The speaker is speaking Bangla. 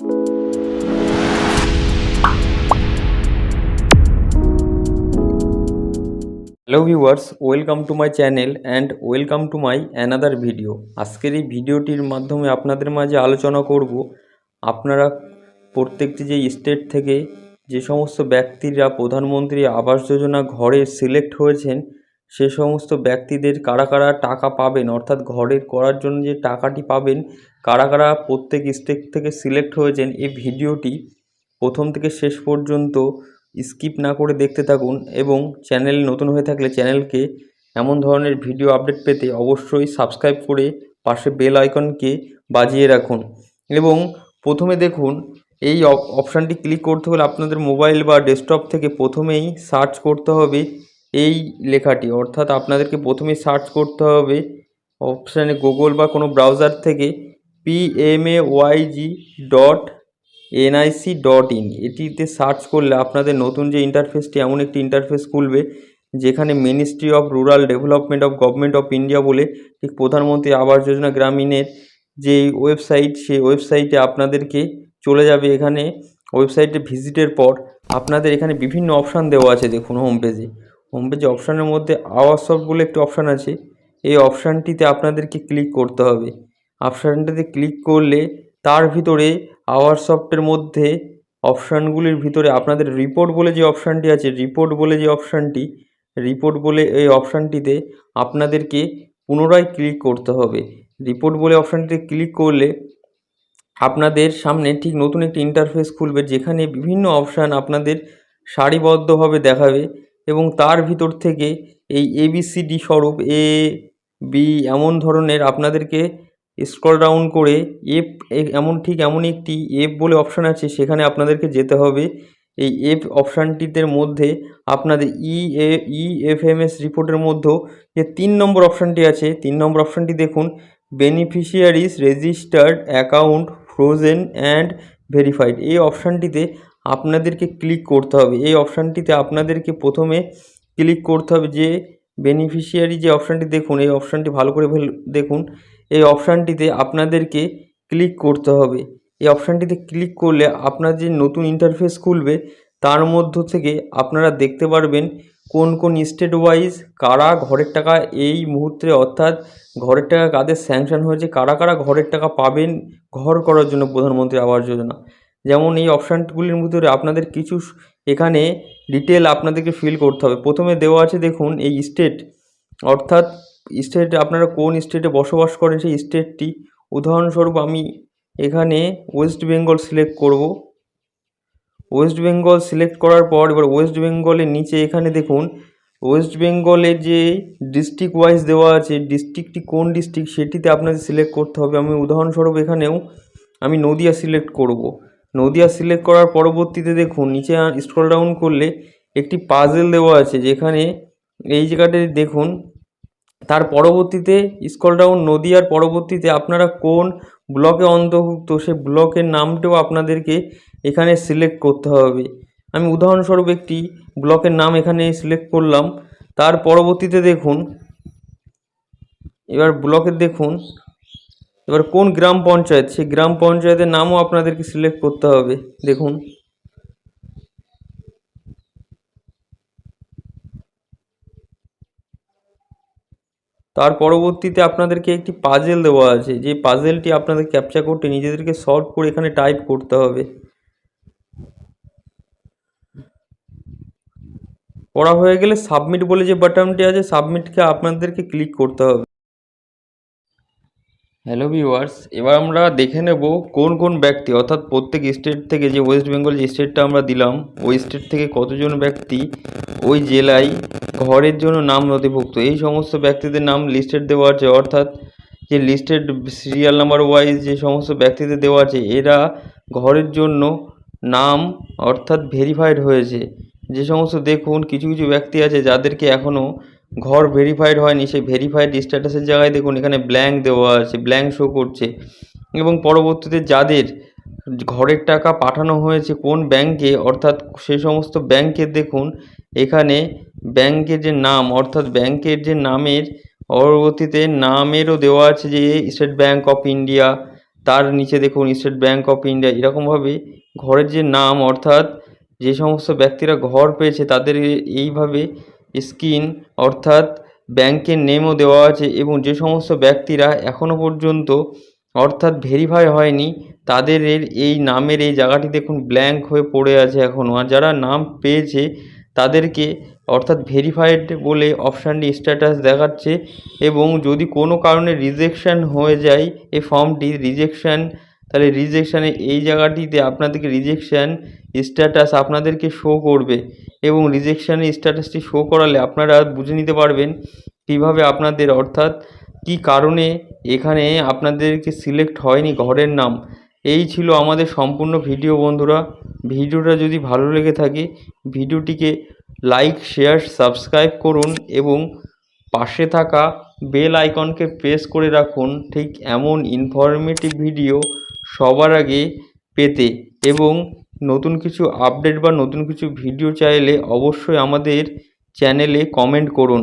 Hello viewers welcome to my channel and welcome to my another video আজকের এই ভিডিওটির মাধ্যমে আপনাদের মাঝে আলোচনা করব আপনারা প্রত্যেকটি যে স্টেট থেকে যে সমস্ত ব্যক্তিরা প্রধানমন্ত্রী আবাস যোজনা ঘরে সিলেক্ট হয়েছেন সে সমস্ত ব্যক্তিদের কারা কারা টাকা পাবেন, অর্থাৎ ঘরের করার জন্য যে টাকাটি পাবেন, কারা কারা প্রত্যেক স্টেট থেকে সিলেক্ট হয়েছেন, এই ভিডিওটি প্রথম থেকে শেষ পর্যন্ত স্কিপ না করে দেখতে থাকুন এবং চ্যানেল নতুন হয়ে থাকলে চ্যানেলকে এমন ধরনের ভিডিও আপডেট পেতে অবশ্যই সাবস্ক্রাইব করে পাশে বেল আইকনকে বাজিয়ে রাখুন। এবং প্রথমে দেখুন, এই অপ- অপশানটি ক্লিক করতে হলে আপনাদের মোবাইল বা ডেস্কটপ থেকে প্রথমেই সার্চ করতে হবে এই লেখাটি, অর্থাৎ আপনাদেরকে প্রথমে সার্চ করতে হবে অপশানে গুগল বা কোনো ব্রাউজার থেকে PMAYG dot NIC dot in এটিতে সার্চ করলে আপনাদের নতুন যে ইন্টারফেসটি এমন একটি ইন্টারফেস খুলবে যেখানে ministry of rural development of government of India বলে ঠিক প্রধানমন্ত্রী আবাস যোজনা গ্রামীণের যে ওয়েবসাইট সেই ওয়েবসাইটে আপনাদেরকে চলে যাবে এখানে। ওয়েবসাইটে ভিজিটের পর আপনাদের এখানে বিভিন্ন অপশান দেওয়া আছে দেখুন হোম পেজে হোম অপশানের মধ্যে আওয়াজ সফট বলে একটি অপশান আছে। এই অপশানটিতে আপনাদেরকে ক্লিক করতে হবে। অপশানটিতে ক্লিক করলে তার ভিতরে আওয়ার সফটের মধ্যে অপশানগুলির ভিতরে আপনাদের রিপোর্ট বলে যে অপশানটি আছে রিপোর্ট বলে যে অপশানটি রিপোর্ট বলে এই অপশানটিতে আপনাদেরকে পুনরায় ক্লিক করতে হবে। রিপোর্ট বলে অপশানটিতে ক্লিক করলে আপনাদের সামনে ঠিক নতুন একটি ইন্টারফেস খুলবে, যেখানে বিভিন্ন অপশান আপনাদের সারিবদ্ধভাবে দেখাবে। এবং তার ভিতর থেকে এই এবিসিডি স্বরূপ এ বি এমন ধরনের আপনাদেরকে স্ক্রল ডাউন করে এফ এমন ঠিক এমন একটি এফ বলে অপশান আছে, সেখানে আপনাদেরকে যেতে হবে। এই এফ অপশানটিদের মধ্যে আপনাদের E A E F M S রিপোর্টের মধ্যেও যে তিন নম্বর অপশানটি আছে, তিন নম্বর অপশানটি দেখুন beneficiaries registered account frozen and verified এই অপশানটিতে আপনাদেরকে ক্লিক করতে হবে। এই অপশানটিতে আপনাদেরকে প্রথমে ক্লিক করতে হবে যে বেনিফিশিয়ারি যে অপশানটি দেখুন, এই অপশানটি ভালো করে দেখুন। এই অপশানটিতে আপনাদেরকে ক্লিক করতে হবে। এই অপশানটিতে ক্লিক করলে আপনার যে নতুন ইন্টারফেস খুলবে, তার মধ্য থেকে আপনারা দেখতে পারবেন কোন কোন স্টেট ওয়াইজ কারা ঘরের টাকা এই মুহূর্তে, অর্থাৎ ঘরের টাকা কাদের স্যাংশন হয়েছে, কারা কারা ঘরের টাকা পাবেন ঘর করার জন্য প্রধানমন্ত্রী আবাস যোজনা। যেমন এই অপশানগুলির ভিতরে আপনাদের কিছু এখানে ডিটেল আপনাদেরকে ফিল করতে হবে। প্রথমে দেওয়া আছে দেখুন এই স্টেট অর্থাৎ স্টেট আপনারা কোন স্টেটে বসবাস করেন সেই স্টেটটি উদাহরণস্বরূপ আমি এখানে ওয়েস্ট বেঙ্গল সিলেক্ট করব। ওয়েস্ট বেঙ্গল সিলেক্ট করার পর এবার ওয়েস্ট বেঙ্গলের নিচে এখানে দেখুন ওয়েস্ট বেঙ্গলের যে ডিস্ট্রিক্ট ওয়াইজ দেওয়া আছে ডিস্ট্রিক্টটি কোন ডিস্ট্রিক্ট সেটিতে আপনাদের সিলেক্ট করতে হবে। আমি উদাহরণস্বরূপ এখানেও আমি নদিয়া সিলেক্ট করব। নদিয়া সিলেক্ট করার পরবর্তীতে দেখুন, নিচে স্ক্রল ডাউন করলে একটি পাজেল দেওয়া আছে, যেখানে এই জায়গাটায় দেখুন, তার পরবর্তীতে স্ক্রল ডাউন নদিয়ার পরবর্তীতে আপনারা কোন ব্লকে অন্তর্ভুক্ত, সে ব্লকের নামটাও আপনাদেরকে এখানে সিলেক্ট করতে হবে। আমি উদাহরণস্বরূপ একটি ব্লকের নাম এখানে সিলেক্ট করলাম, তার পরবর্তীতে দেখুন, এবার ব্লকের দেখুন এবার কোন গ্রাম পঞ্চায়েত? সেই গ্রাম পঞ্চায়েতের নামও আপনাদেরকে সিলেক্ট করতে হবে। দেখুন। তার পরবর্তীতে আপনাদেরকে একটি পাজেল দেওয়া আছে। যে পাজেলটি আপনাদের ক্যাপচার করতে নিজেদেরকে সলভ করে এখানে টাইপ করতে হবে। পড়া হয়ে গেলে সাবমিট বলে যে বাটনটি আছে সাবমিটকে আপনাদেরকে ক্লিক করতে হবে। হ্যালো ভিউয়ার্স এবার আমরা দেখে নেব কোন কোন ব্যক্তি, অর্থাৎ প্রত্যেক স্টেট থেকে যে ওয়েস্ট বেঙ্গল যে স্টেটটা আমরা দিলাম, ওই স্টেট থেকে কতজন ব্যক্তি ওই জেলায় ঘরের জন্য নাম নথিভুক্ত? এই সমস্ত ব্যক্তিদের নাম লিস্টেড দেওয়া আছে, অর্থাৎ যে লিস্টেড সিরিয়াল নাম্বার ওয়াইজ যে সমস্ত ব্যক্তিদের দেওয়া আছে, এরা ঘরের জন্য নাম, অর্থাৎ ভেরিফাইড হয়েছে। যে সমস্ত দেখুন, কিছু কিছু ব্যক্তি আছে যাদেরকে এখনও ঘর ভেরিফাইড হয়নি, সেই ভেরিফাইড স্ট্যাটাসের জায়গায় দেখুন এখানে ব্ল্যাঙ্ক দেওয়া আছে ব্ল্যাঙ্ক শো করছে। এবং পরবর্তীতে যাদের ঘরের টাকা পাঠানো হয়েছে কোন ব্যাংকে অর্থাৎ সেই সমস্ত ব্যাংকের দেখুন, এখানে ব্যাংকের যে নাম, অর্থাৎ ব্যাংকের যে নামের, পরবর্তীতে নামেরও দেওয়া আছে যে স্টেট ব্যাংক অফ ইন্ডিয়া তার নিচে দেখুন স্টেট ব্যাঙ্ক অফ ইন্ডিয়া এরকমভাবে ঘরের যে নাম, অর্থাৎ যে সমস্ত ব্যক্তিরা ঘর পেয়েছে, তাদের এইভাবে স্ক্রিন অর্থাৎ ব্যাংকের নেমও দেওয়া আছে এবং যে সমস্ত ব্যক্তিরা এখনও পর্যন্ত অর্থাৎ ভেরিফাই হয়নি, তাদের এই নামের এই জায়গাটি দেখুন ব্ল্যাঙ্ক হয়ে পড়ে আছে এখনও আর যারা নাম পেয়েছে, তাদেরকে অর্থাৎ ভেরিফাইড বলে অপশানটি স্ট্যাটাস দেখাচ্ছে এবং যদি কোনো কারণে রিজেকশান হয়ে যায়, এই ফর্মটি রিজেকশন তাহলে রিজেকশানে এই জায়গাটিতে আপনাদেরকে রিজেকশান স্ট্যাটাস আপনাদেরকে শো করবে এবং রিজেকশানের স্ট্যাটাসটি শো করালে আপনারা বুঝে নিতে পারবেন কীভাবে আপনাদের অর্থাৎ কী কারণে এখানে আপনাদেরকে সিলেক্ট হয়নি ঘরের নাম। এই ছিল আমাদের সম্পূর্ণ ভিডিও বন্ধুরা। ভিডিওটা যদি ভালো লেগে থাকে ভিডিওটিকে লাইক শেয়ার সাবস্ক্রাইব করুন এবং পাশে থাকা বেল আইকনকে প্রেস করে রাখুন। ঠিক এমন ইনফরমেটিভ ভিডিও সবার আগে পেতে এবং নতুন কিছু আপডেট বা নতুন কিছু ভিডিও চাইলে অবশ্যই আমাদের চ্যানেলে কমেন্ট করুন।